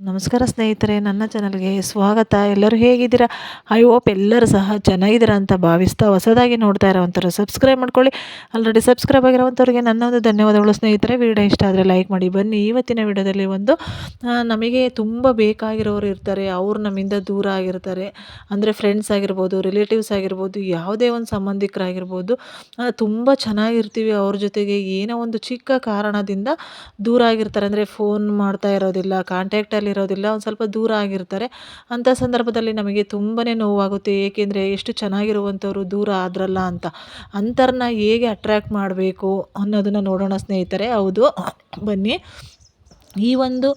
ನಮಸ್ಕಾರ ಸ್ನೇಹಿತರೆ, ನನ್ನ ಚಾನಲ್ಗೆ ಸ್ವಾಗತ. ಎಲ್ಲರೂ ಹೇಗಿದ್ದೀರಾ? ಐ ಹೋಪ್ ಎಲ್ಲರೂ ಸಹ ಚೆನ್ನಾಗಿದ್ದೀರಾ ಅಂತ ಭಾವಿಸ್ತಾ ಹೊಸದಾಗಿ ನೋಡ್ತಾ ಇರೋವಂಥವ್ರು ಸಬ್ಸ್ಕ್ರೈಬ್ ಮಾಡ್ಕೊಳ್ಳಿ. ಆಲ್ರೆಡಿ ಸಬ್ಸ್ಕ್ರೈಬ್ ಆಗಿರೋವಂಥವ್ರಿಗೆ ನನ್ನ ಒಂದು ಧನ್ಯವಾದಗಳು ಸ್ನೇಹಿತರೆ. ವಿಡಿಯೋ ಇಷ್ಟ ಆದರೆ ಲೈಕ್ ಮಾಡಿ. ಬನ್ನಿ, ಇವತ್ತಿನ ವಿಡಿಯೋದಲ್ಲಿ ಒಂದು ನಮಗೆ ತುಂಬ ಬೇಕಾಗಿರೋರು ಇರ್ತಾರೆ. ಅವ್ರು ನಮ್ಮಿಂದ ದೂರ ಆಗಿರ್ತಾರೆ. ಅಂದರೆ ಫ್ರೆಂಡ್ಸ್ ಆಗಿರ್ಬೋದು ರಿಲೇಟಿವ್ಸ್ ಆಗಿರ್ಬೋದು, ಯಾವುದೇ ಒಂದು ಸಂಬಂಧಿಕರಾಗಿರ್ಬೋದು ತುಂಬ ಚೆನ್ನಾಗಿರ್ತೀವಿ ಅವ್ರ ಜೊತೆಗೆ. ಏನೋ ಒಂದು ಚಿಕ್ಕ ಕಾರಣದಿಂದ ದೂರ ಆಗಿರ್ತಾರೆ. ಅಂದರೆ ಫೋನ್ ಮಾಡ್ತಾ ಇರೋದಿಲ್ಲ ಕಾಂಟ್ಯಾಕ್ಟಲ್ಲಿ ಇರೋದಿಲ್ಲ, ಒಂದು ಸ್ವಲ್ಪ ದೂರ ಆಗಿರ್ತಾರೆ. ಅಂಥ ಸಂದರ್ಭದಲ್ಲಿ ನಮಗೆ ತುಂಬಾ ನೋವಾಗುತ್ತೆ, ಏಕೆಂದರೆ ಎಷ್ಟು ಚೆನ್ನಾಗಿರುವಂಥವ್ರು ದೂರ ಆದ್ರಲ್ಲ ಅಂತ. ಅಂಥರನ್ನ ಹೇಗೆ ಅಟ್ರ್ಯಾಕ್ಟ್ ಮಾಡಬೇಕು ಅನ್ನೋದನ್ನು ನೋಡೋಣ ಸ್ನೇಹಿತರೆ. ಹೌದು, ಬನ್ನಿ. ಈ ಒಂದು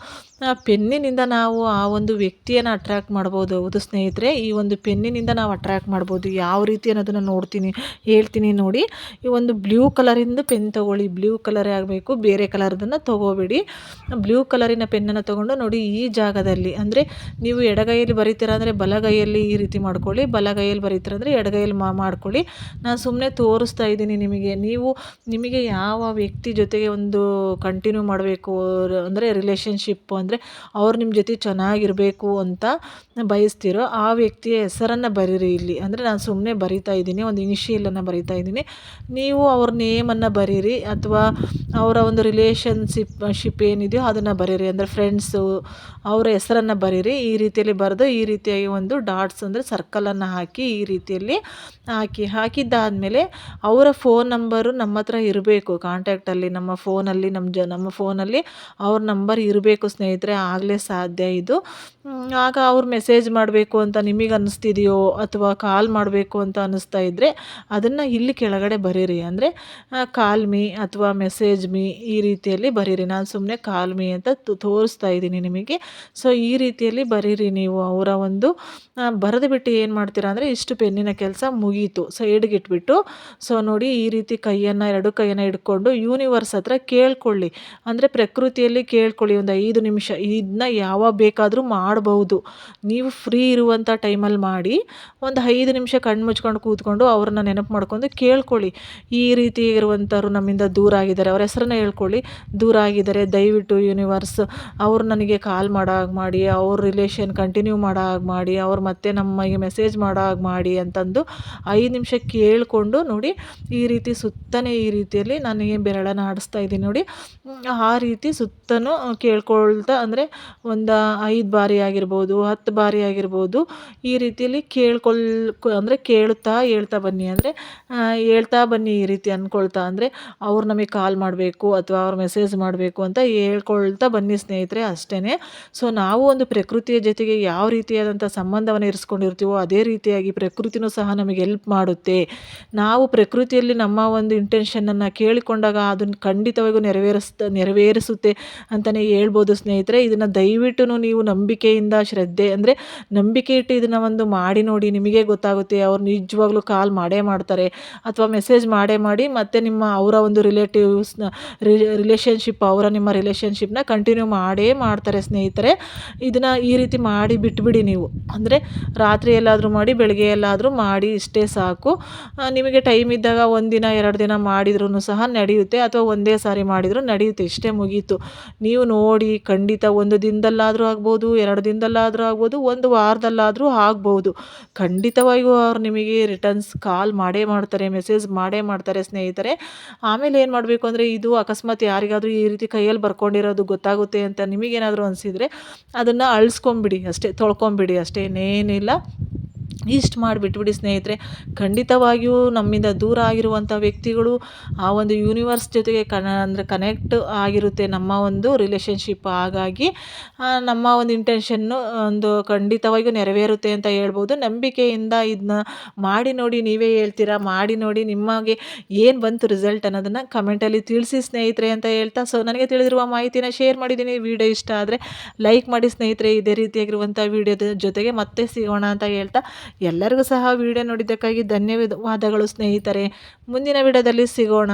ಪೆನ್ನಿನಿಂದ ನಾವು ಆ ಒಂದು ವ್ಯಕ್ತಿಯನ್ನು ಅಟ್ರ್ಯಾಕ್ಟ್ ಮಾಡ್ಬೋದು, ಹೌದು ಸ್ನೇಹಿತರೆ? ಈ ಒಂದು ಪೆನ್ನಿನಿಂದ ನಾವು ಅಟ್ರ್ಯಾಕ್ಟ್ ಮಾಡ್ಬೋದು. ಯಾವ ರೀತಿ ಅನ್ನೋದನ್ನು ನೋಡ್ತೀನಿ, ಹೇಳ್ತೀನಿ ನೋಡಿ. ಈ ಒಂದು ಬ್ಲೂ ಕಲರಿಂದ ಪೆನ್ ತೊಗೊಳ್ಳಿ. ಬ್ಲೂ ಕಲರೇ ಆಗಬೇಕು, ಬೇರೆ ಕಲರ್ದನ್ನು ತೊಗೋಬೇಡಿ. ಬ್ಲೂ ಕಲರಿನ ಪೆನ್ನನ್ನು ತೊಗೊಂಡು ನೋಡಿ ಈ ಜಾಗದಲ್ಲಿ. ಅಂದರೆ ನೀವು ಎಡಗೈಯಲ್ಲಿ ಬರೀತೀರ ಅಂದರೆ ಬಲಗೈಯಲ್ಲಿ ಈ ರೀತಿ ಮಾಡ್ಕೊಳ್ಳಿ. ಬಲಗೈಯಲ್ಲಿ ಬರೀತೀರ ಅಂದರೆ ಎಡಗೈಯಲ್ಲಿ ಮಾಡ್ಕೊಳ್ಳಿ. ನಾನು ಸುಮ್ಮನೆ ತೋರಿಸ್ತಾ ಇದ್ದೀನಿ ನಿಮಗೆ. ನೀವು, ನಿಮಗೆ ಯಾವ ವ್ಯಕ್ತಿ ಜೊತೆಗೆ ಒಂದು ಕಂಟಿನ್ಯೂ ಮಾಡಬೇಕು, ಅಂದರೆ ರಿಲೇಷನ್ಶಿಪ್ಪು ಅಂದರೆ ಅವ್ರು ನಿಮ್ಮ ಜೊತೆ ಚೆನ್ನಾಗಿರಬೇಕು ಅಂತ ಬಯಸ್ತಿರೋ ಆ ವ್ಯಕ್ತಿಯ ಹೆಸರನ್ನು ಬರೀರಿ ಇಲ್ಲಿ. ಅಂದರೆ ನಾನು ಸುಮ್ಮನೆ ಬರಿತಾ ಇದ್ದೀನಿ, ಒಂದು ಇನಿಷಿಯಲನ್ನು ಬರಿತಾ ಇದ್ದೀನಿ. ನೀವು ಅವ್ರ ನೇಮನ್ನು ಬರೀರಿ ಅಥವಾ ಅವರ ಒಂದು ರಿಲೇಷನ್ಶಿಪ್ ಶಿಪ್ ಏನಿದೆಯೋ ಅದನ್ನು ಬರೀರಿ. ಅಂದರೆ ಫ್ರೆಂಡ್ಸು ಅವರ ಹೆಸರನ್ನು ಬರೀರಿ. ಈ ರೀತಿಯಲ್ಲಿ ಬರೆದು ಈ ರೀತಿಯಾಗಿ ಒಂದು ಡಾಟ್ಸ್ ಅಂದರೆ ಸರ್ಕಲನ್ನು ಹಾಕಿ ಈ ರೀತಿಯಲ್ಲಿ ಹಾಕಿ. ಹಾಕಿದ್ದಾದಮೇಲೆ ಅವರ ಫೋನ್ ನಂಬರು ನಮ್ಮ ಹತ್ರ ಇರಬೇಕು ಕಾಂಟ್ಯಾಕ್ಟಲ್ಲಿ ನಮ್ಮ ಫೋನಲ್ಲಿ ನಮ್ಮ ಜ, ನಮ್ಮ ಫೋನಲ್ಲಿ ಅವ್ರ ನಂಬರ್ ಇರಬೇಕು ಸ್ನೇಹಿತರೆ, ಆಗಲೇ ಸಾಧ್ಯ ಇದು. ಆಗ ಅವ್ರು ಮೆಸೇಜ್ ಮಾಡಬೇಕು ಅಂತ ನಿಮಗೆ ಅನ್ನಿಸ್ತಿದೆಯೋ ಅಥವಾ ಕಾಲ್ ಮಾಡಬೇಕು ಅಂತ ಅನ್ನಿಸ್ತಾ ಇದ್ದರೆ ಅದನ್ನು ಇಲ್ಲಿ ಕೆಳಗಡೆ ಬರೀರಿ. ಅಂದರೆ ಕಾಲ್ ಮೀ ಅಥವಾ ಮೆಸೇಜ್ ಮೀ ಈ ರೀತಿಯಲ್ಲಿ ಬರೀರಿ. ನಾನು ಸುಮ್ಮನೆ ಕಾಲ್ ಮೀ ಅಂತ ತೋರಿಸ್ತಾ ಇದ್ದೀನಿ ನಿಮಗೆ. ಸೊ ಈ ರೀತಿಯಲ್ಲಿ ಬರೀರಿ ನೀವು. ಅವರ ಒಂದು ಬರೆದು ಬಿಟ್ಟು ಏನು ಮಾಡ್ತೀರಾ ಅಂದರೆ ಇಷ್ಟು ಪೆನ್ನಿನ ಕೆಲಸ ಮುಗೀತು. ಸೈಡ್ಗೆ ಇಟ್ಬಿಟ್ಟು ಸೊ ನೋಡಿ ಈ ರೀತಿ ಕೈಯನ್ನು, ಎರಡು ಕೈಯನ್ನು ಇಟ್ಕೊಂಡು ಯೂನಿವರ್ಸ್ ಹತ್ರ ಕೇಳ್ಕೊಳ್ಳಿ. ಅಂದರೆ ಪ್ರಕೃತಿಯಲ್ಲಿ ಕೇಳ್ಕೊಳ್ಳಿ ಒಂದು ಐದು ನಿಮಿಷ ಇದನ್ನ ಯಾವಾಗ ಬೇಕಾದರೂ ಮಾಡಬಹುದು. ನೀವು ಫ್ರೀ ಇರುವಂಥ ಟೈಮಲ್ಲಿ ಮಾಡಿ, ಒಂದು ಐದು ನಿಮಿಷ ಕಣ್ಣು ಮುಚ್ಕೊಂಡು ಕೂತ್ಕೊಂಡು ಅವ್ರನ್ನ ನೆನಪು ಮಾಡ್ಕೊಂಡು ಕೇಳ್ಕೊಳ್ಳಿ. ಈ ರೀತಿ ಇರುವಂಥವ್ರು ನಮ್ಮಿಂದ ದೂರ ಆಗಿದ್ದಾರೆ. ಅವ್ರ ಹೆಸರನ್ನ ಹೇಳ್ಕೊಳ್ಳಿ. ದೂರ ಆಗಿದ್ದಾರೆ. ದಯವಿಟ್ಟು ಯೂನಿವರ್ಸ್ ಅವ್ರು ನನಗೆ ಕಾಲ್ ಮಾಡೋ ಹಾಗೆ ಮಾಡಿ, ಅವ್ರ ರಿಲೇಷನ್ ಕಂಟಿನ್ಯೂ ಮಾಡೋ ಹಾಗೆ ಮಾಡಿ, ಅವ್ರು ಮತ್ತೆ ನಮಗೆ ಮೆಸೇಜ್ ಮಾಡೋ ಹಾಗೆ ಮಾಡಿ ಅಂತಂದು ಐದು ನಿಮಿಷ ಕೇಳಿಕೊಂಡು ನೋಡಿ, ಈ ರೀತಿ ಸುತ್ತನೇ ಈ ರೀತಿಯಲ್ಲಿ ನಾನು ಏನು ಬೆರಳನ್ನು ಆಡಿಸ್ತಾ ಇದ್ದೀನಿ ನೋಡಿ, ಆ ರೀತಿ ಸುತ್ತಲೂ ಕೇಳ್ಕೊಳ್ತಾ ಅಂದರೆ ಒಂದು ಐದು ಬಾರಿ ಆಗಿರ್ಬೋದು, ಹತ್ತು ಬಾರಿ ಆಗಿರ್ಬೋದು ಈ ರೀತಿಯಲ್ಲಿ ಕೇಳ್ಕೊಳ್, ಅಂದರೆ ಕೇಳ್ತಾ ಹೇಳ್ತಾ ಬನ್ನಿ. ಅಂದರೆ ಹೇಳ್ತಾ ಬನ್ನಿ ಈ ರೀತಿ ಅಂದ್ಕೊಳ್ತಾ ಅಂದರೆ ಅವ್ರು ನಮಗೆ ಕಾಲ್ ಮಾಡಬೇಕು ಅಥವಾ ಅವ್ರು ಮೆಸೇಜ್ ಮಾಡಬೇಕು ಅಂತ ಹೇಳ್ಕೊಳ್ತಾ ಬನ್ನಿ ಸ್ನೇಹಿತರೆ ಅಷ್ಟೇ ಸೊ, ನಾವು ಒಂದು ಪ್ರಕೃತಿಯ ಜೊತೆಗೆ ಯಾವ ರೀತಿಯಾದಂಥ ಸಂಬಂಧವನ್ನು ಇರಿಸ್ಕೊಂಡಿರ್ತೀವೋ ಅದೇ ರೀತಿಯಾಗಿ ಪ್ರಕೃತಿನೂ ಸಹ ನಮಗೆ ಎಲ್ಪ್ ಮಾಡುತ್ತೆ. ನಾವು ಪ್ರಕೃತಿಯಲ್ಲಿ ನಮ್ಮ ಒಂದು ಇಂಟೆನ್ಷನನ್ನು ಕೇಳಿಕೊಂಡಾಗ ಅದನ್ನು ಖಂಡಿತವಾಗಿಯೂ ನೆರವೇರಿಸ್ತಾ, ನೆರವೇರಿಸುತ್ತೆ. ಅಂತಲೇ ಹೇಳ್ಬೋದು ಸ್ನೇಹಿತರೆ. ಇದನ್ನು ದಯವಿಟ್ಟು ನೀವು ನಂಬಿಕೆಯಿಂದ, ಶ್ರದ್ಧೆ ಅಂದರೆ ನಂಬಿಕೆ ಇಟ್ಟು ಇದನ್ನು ಒಂದು ಮಾಡಿ ನೋಡಿ ನಿಮಗೆ ಗೊತ್ತಾಗುತ್ತೆ. ಅವ್ರು ನಿಜವಾಗ್ಲೂ ಕಾಲ್ ಮಾಡೇ ಮಾಡ್ತಾರೆ ಅಥವಾ ಮೆಸೇಜ್ ಮಾಡೇ ಮಾಡಿ ಮತ್ತೆ ನಿಮ್ಮ ಅವರ ಒಂದು ರಿಲೇಟಿವ್ಸ್ನ ರಿಲೇಷನ್ಶಿಪ್ ಅವರ ನಿಮ್ಮ ರಿಲೇಷನ್ಶಿಪ್ನ ಕಂಟಿನ್ಯೂ ಮಾಡೇ ಮಾಡ್ತಾರೆ ಸ್ನೇಹಿತರೆ. ಇದನ್ನು ಈ ರೀತಿ ಮಾಡಿ ಬಿಟ್ಬಿಡಿ ನೀವು. ಅಂದರೆ ರಾತ್ರಿ ಎಲ್ಲಾದರೂ ಮಾಡಿ, ಬೆಳಗ್ಗೆ ಎಲ್ಲಾದರೂ ಮಾಡಿ, ಇಷ್ಟೇ ಸಾಕು. ನಿಮಗೆ ಟೈಮ್ ಇದ್ದಾಗ ಒಂದಿನ, ಎರಡು ದಿನ ಮಾಡಿದ್ರೂ ಸಹ ನಡೆಯುತ್ತೆ. ಅಥವಾ ಒಂದೇ ಸಾರಿ ಮಾಡಿದರೂ ನಡೆಯುತ್ತೆ. ಇಷ್ಟೇ ಮುಗೀತು. ನೀವು ನೋಡಿ ಖಂಡಿತ ಒಂದು ದಿನದಲ್ಲಾದರೂ ಆಗ್ಬೋದು, ಎರಡು ದಿನದಲ್ಲಾದರೂ ಆಗ್ಬೋದು, ಒಂದು ವಾರದಲ್ಲಾದರೂ ಆಗ್ಬೋದು. ಖಂಡಿತವಾಗಿಯೂ ಅವ್ರು ನಿಮಗೆ ರಿಟರ್ನ್ಸ್ ಕಾಲ್ ಮಾಡೇ ಮಾಡ್ತಾರೆ ಮೆಸೇಜ್ ಮಾಡೇ ಮಾಡ್ತಾರೆ ಸ್ನೇಹಿತರೆ. ಆಮೇಲೆ ಏನು ಮಾಡಬೇಕು ಅಂದರೆ ಇದು ಅಕಸ್ಮಾತ್ ಯಾರಿಗಾದರೂ ಈ ರೀತಿ ಕೈಯಲ್ಲಿ ಬರ್ಕೊಂಡಿರೋದು ಗೊತ್ತಾಗುತ್ತೆ ಅಂತ ನಿಮಗೇನಾದರೂ ಅನಿಸಿದರೆ ಅದನ್ನು ಅಳಿಸ್ಕೊಂಬಿಡಿ, ಅಷ್ಟೇ ತೊಳ್ಕೊಂಬಿಡಿ ಅಷ್ಟೇ ಇನ್ನೇನಿಲ್ಲ ಇಷ್ಟು ಮಾಡಿಬಿಟ್ಬಿಡಿ ಸ್ನೇಹಿತರೆ. ಖಂಡಿತವಾಗಿಯೂ ನಮ್ಮಿಂದ ದೂರ ಆಗಿರುವಂಥ ವ್ಯಕ್ತಿಗಳು ಆ ಒಂದು ಯೂನಿವರ್ಸ್ ಜೊತೆಗೆ ಕನ, ಅಂದರೆ ಕನೆಕ್ಟ್ ಆಗಿರುತ್ತೆ ನಮ್ಮ ಒಂದು ರಿಲೇಷನ್ಶಿಪ್ ಹಾಗಾಗಿ ನಮ್ಮ ಒಂದು ಇಂಟೆನ್ಷನ್ನು ಒಂದು ಖಂಡಿತವಾಗಿಯೂ ನೆರವೇರುತ್ತೆ ಅಂತ ಹೇಳ್ಬೋದು. ನಂಬಿಕೆಯಿಂದ ಇದನ್ನ ಮಾಡಿ ನೋಡಿ ನೀವೇ ಹೇಳ್ತೀರಾ? ಮಾಡಿ ನೋಡಿ ನಿಮಗೆ ಏನು ಬಂತು ರಿಸಲ್ಟ್ ಅನ್ನೋದನ್ನು ಕಮೆಂಟಲ್ಲಿ ತಿಳಿಸಿ ಸ್ನೇಹಿತರೆ ಅಂತ ಹೇಳ್ತಾ. ಸೊ ನನಗೆ ತಿಳಿದಿರುವ ಮಾಹಿತಿನ ಶೇರ್ ಮಾಡಿದ್ದೀನಿ. ವಿಡಿಯೋ ಇಷ್ಟ ಆದರೆ ಲೈಕ್ ಮಾಡಿ ಸ್ನೇಹಿತರೆ. ಇದೇ ರೀತಿಯಾಗಿರುವಂಥ ವಿಡಿಯೋದ ಜೊತೆಗೆ ಮತ್ತೆ ಸಿಗೋಣ ಅಂತ ಹೇಳ್ತಾ. ಎಲ್ಲರಿಗೂ ಸಹ ವಿಡಿಯೋ ನೋಡಿದ್ದಕ್ಕಾಗಿ ಧನ್ಯವಾದಗಳು ಸ್ನೇಹಿತರೆ. ಮುಂದಿನ ವಿಡಿಯೋದಲ್ಲಿ ಸಿಗೋಣ.